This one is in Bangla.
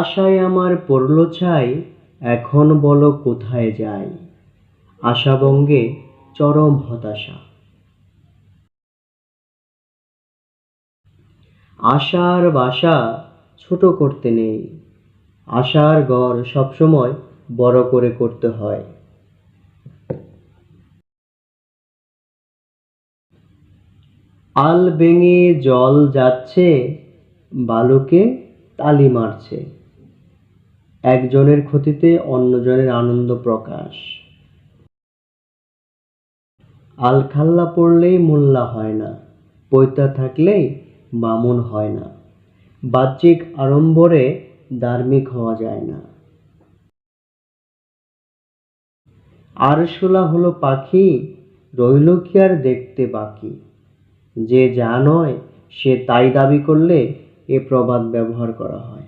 আশায় আমার পড়ল ছাই, এখন বলো কোথায় যাই? আশাবঙ্গে চরম হতাশা। আশার বাসা ছোট করতে নেই। আশার গড় সবসময় বড় করে করতে হয়। আল বেঙে জল যাচ্ছে, বালুকে তালি মারছে। একজনের ক্ষতিতে অন্যজনের আনন্দ প্রকাশ। আলখাল্লা পড়লেই মোল্লা হয় না, পৈতা থাকলেই বামুন হয় না, বাহ্যিক আড়ম্বরে ধার্মিক হওয়া যায় না। আরশোলা হলো পাখি, রইল কি আর দেখতে বাকি? যে যা নয়, সে তাই দাবি করলে এ প্রবাদ ব্যবহার করা হয়।